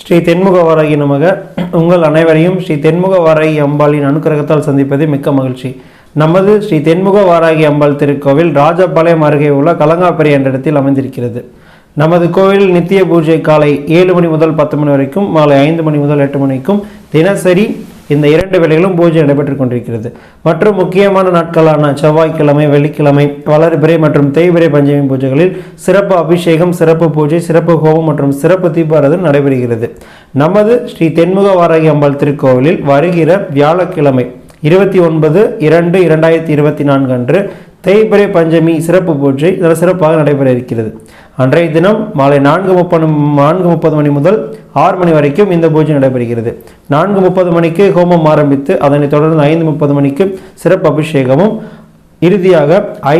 ஸ்ரீ தென்முக வாராகி நமக. உங்கள் அனைவரையும் ஸ்ரீ தென்முக வாராகி அம்பாளின் அனுக்கிரகத்தால் சந்திப்பது மிக்க மகிழ்ச்சி. நமது ஸ்ரீ தென்முக வாராகி அம்பாள் திருக்கோவில் ராஜபாளையம் அருகே உள்ள கலங்காப்பரி என்ற இடத்தில் அமைந்திருக்கிறது. நமது கோவில் நித்திய பூஜை காலை ஏழு மணி முதல் பத்து மணி வரைக்கும் மாலை ஐந்து மணி முதல் எட்டு மணிக்கும் தினசரி இந்த இரண்டு வேளைகளும் பூஜை நடைபெற்றுக் கொண்டிருக்கிறது. மற்றும் முக்கியமான நாட்களான செவ்வாய்க்கிழமை வெள்ளிக்கிழமை வளர்பிறை மற்றும் தேய்பிறை பஞ்சமி பூஜைகளில் சிறப்பு அபிஷேகம் சிறப்பு பூஜை சிறப்பு கோபம் மற்றும் சிறப்பு தீபாரதம் நடைபெறுகிறது. நமது ஸ்ரீ தென்முக வாராகி அம்பாள் திருக்கோவிலில் வருகிற வியாழக்கிழமை இருபத்தி ஒன்பது இரண்டு இரண்டாயிரத்தி இருபத்தி நான்கு அன்று தேய்பிறை பஞ்சமி சிறப்பு பூஜை சிறப்பாக நடைபெற இருக்கிறது. அன்றைய தினம் மாலை நான்கு முப்பது நான்கு முப்பது மணி முதல் ஆறு மணி வரைக்கும் இந்த பூஜை நடைபெறுகிறது. நான்கு முப்பது மணிக்கு ஹோமம் ஆரம்பித்து அதனைத் தொடர்ந்து ஐந்து முப்பது மணிக்கு சிறப்பு அபிஷேகமும் இறுதியாக ஐ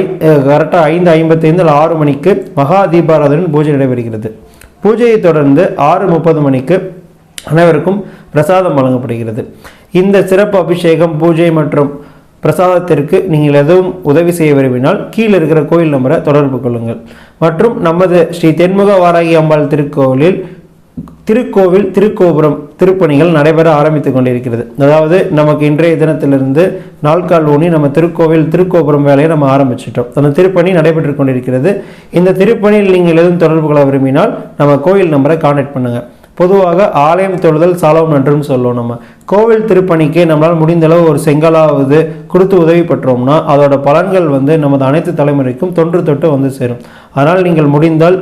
கரெக்டாக ஐந்து ஐம்பத்தைந்து ஆறு மணிக்கு மகா தீபாராதனின் பூஜை நடைபெறுகிறது. பூஜையை தொடர்ந்து ஆறு முப்பது மணிக்கு அனைவருக்கும் பிரசாதம் வழங்கப்படுகிறது. இந்த சிறப்பு அபிஷேகம் பூஜை மற்றும் பிரசாதத்திற்கு நீங்கள் எதுவும் உதவி செய்ய விரும்பினால் கீழே இருக்கிற கோயில் நம்பரை தொடர்பு கொள்ளுங்கள். மற்றும் நமது ஸ்ரீ தென்முக வாராகி அம்பாள் திருக்கோவிலில் திருக்கோவில் திருக்கோபுரம் திருப்பணிகள் நடைபெற ஆரம்பித்துக் கொண்டிருக்கிறது. அதாவது நமக்கு இன்றைய தினத்திலிருந்து நாட்கால் ஊனி நம்ம திருக்கோவில் திருக்கோபுரம் வேலையை நம்ம ஆரம்பிச்சிட்டோம். அந்த திருப்பணி நடைபெற்று கொண்டிருக்கிறது. இந்த திருப்பணியில் நீங்கள் எதுவும் தொடர்பு கொள்ள விரும்பினால் நம்ம கோயில் நம்பரை கான்டாக்ட் பண்ணுங்கள் பொதுவாக ஆலயம் தொழுதல் சாலவும் என்றும் சொல்லுவோம் நம்ம. கோவில் திருப்பணிக்கு நம்மளால் முடிந்த அளவு ஒரு செங்கலாவது கொடுத்து உதவி பெற்றோம்னா அதோட பலன்கள் வந்து நமது அனைத்து தலைமுறைக்கும் தொன்று தொட்டு வந்து சேரும். அதனால் நீங்கள் முடிந்தால்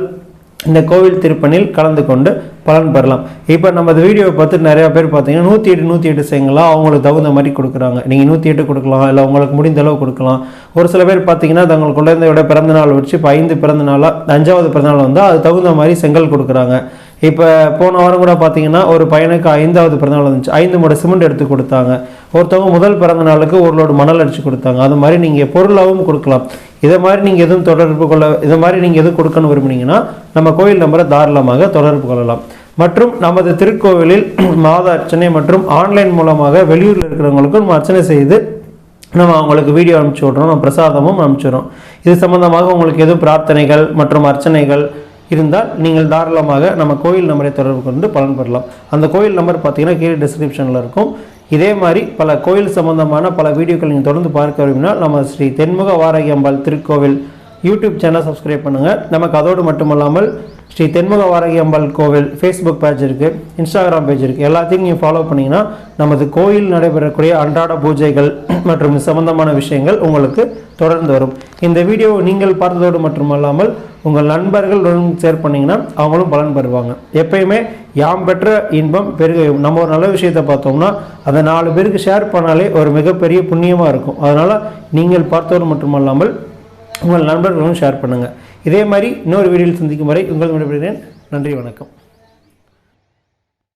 இந்த கோவில் திருப்பணியில் கலந்து கொண்டு பலன் பெறலாம். இப்போ நமது வீடியோவை பார்த்து நிறையா பேர் பார்த்தீங்கன்னா நூற்றி எட்டு நூற்றி எட்டு செய்யுங்களா அவங்களுக்கு தகுந்த மாதிரி கொடுக்குறாங்க. நீங்கள் நூற்றி எட்டு கொடுக்கலாம் இல்லை உங்களுக்கு முடிந்த அளவு கொடுக்கலாம். ஒரு சில பேர் பார்த்தீங்கன்னா தங்கள் குழந்தையோட பிறந்த நாள் வச்சு இப்போ ஐந்து பிறந்த நாளாக அஞ்சாவது பிறந்த நாள் வந்தால் அது தகுந்த மாதிரி செங்கல் கொடுக்குறாங்க. இப்போ போன வாரம் கூட பார்த்தீங்கன்னா ஒரு பையனுக்கு ஐந்தாவது பிறந்தநாள் வந்துச்சு ஐந்து மூட சிமெண்ட் எடுத்து கொடுத்தாங்க. ஒருத்தவங்க முதல் பிறந்த நாளுக்கு ஒரு லோடு மணல் அடித்து கொடுத்தாங்க. அது மாதிரி நீங்கள் பொருளாகவும் கொடுக்கலாம். இதை மாதிரி நீங்கள் எதுவும் தொடர்பு கொள்ள இதை மாதிரி நீங்கள் எதுவும் கொடுக்கணும் விரும்புனீங்கன்னா நம்ம கோயில் நம்பரை தாராளமாக தொடர்பு கொள்ளலாம். மற்றும் நமது திருக்கோவிலில் மாத அர்ச்சனை மற்றும் ஆன்லைன் மூலமாக வெளியூரில் இருக்கிறவங்களுக்கும் நம்ம அர்ச்சனை செய்து நம்ம அவங்களுக்கு வீடியோ அனுப்பிச்சி விட்றோம். நம்ம பிரசாதமும் அனுப்பிச்சிடுறோம் இது சம்மந்தமாக உங்களுக்கு எதுவும் பிரார்த்தனைகள் மற்றும் அர்ச்சனைகள் இருந்தால் நீங்கள் தாராளமாக நம்ம கோயில் நம்பரை தொடர்பு கொண்டு பலன் பெறலாம். அந்த கோயில் நம்பர் பார்த்தீங்கன்னா கீழே டிஸ்கிரிப்ஷனில் இருக்கும். இதே மாதிரி பல கோயில் சம்பந்தமான பல வீடியோக்கள் நீங்கள் தொடர்ந்து பார்க்க விரும்பினால் நம்ம ஸ்ரீ தென்முக வாரகி அம்பாள் திருக்கோவில் யூடியூப் சேனல் சப்ஸ்கிரைப் பண்ணுங்கள் நமக்கு அதோடு மட்டுமல்லாமல் ஸ்ரீ தென்முக வாரகி அம்பாள் கோவில் ஃபேஸ்புக் பேஜ் இருக்குது இன்ஸ்டாகிராம் பேஜ் இருக்குது எல்லாத்தையும் நீங்கள் ஃபாலோ பண்ணிங்கன்னா நமது கோயில் நடைபெறக்கூடிய அன்றாட பூஜைகள் மற்றும் சம்பந்தமான விஷயங்கள் உங்களுக்கு தொடர்ந்து வரும். இந்த வீடியோ நீங்கள் பார்த்ததோடு மட்டுமல்லாமல் உங்கள் நண்பர்களுடன் ஷேர் பண்ணிங்கன்னா அவங்களும் பலன் பெறுவாங்க. எப்பயுமே யாம் பெற்ற இன்பம் பெருக நம்ம ஒரு நல்ல விஷயத்தை பார்த்தோம்னா அதை நாலு பேருக்கு ஷேர் பண்ணாலே ஒரு மிகப்பெரிய புண்ணியமாக இருக்கும். அதனால் நீங்கள் பார்த்தோடு மட்டுமல்லாமல் உங்கள் நண்பர்களும் ஷேர் பண்ணுங்கள் இதே மாதிரி இன்னொரு வீடியோவில் சந்திக்கும் வரை உங்கள் விடைபெறுகிறேன். நன்றி வணக்கம்.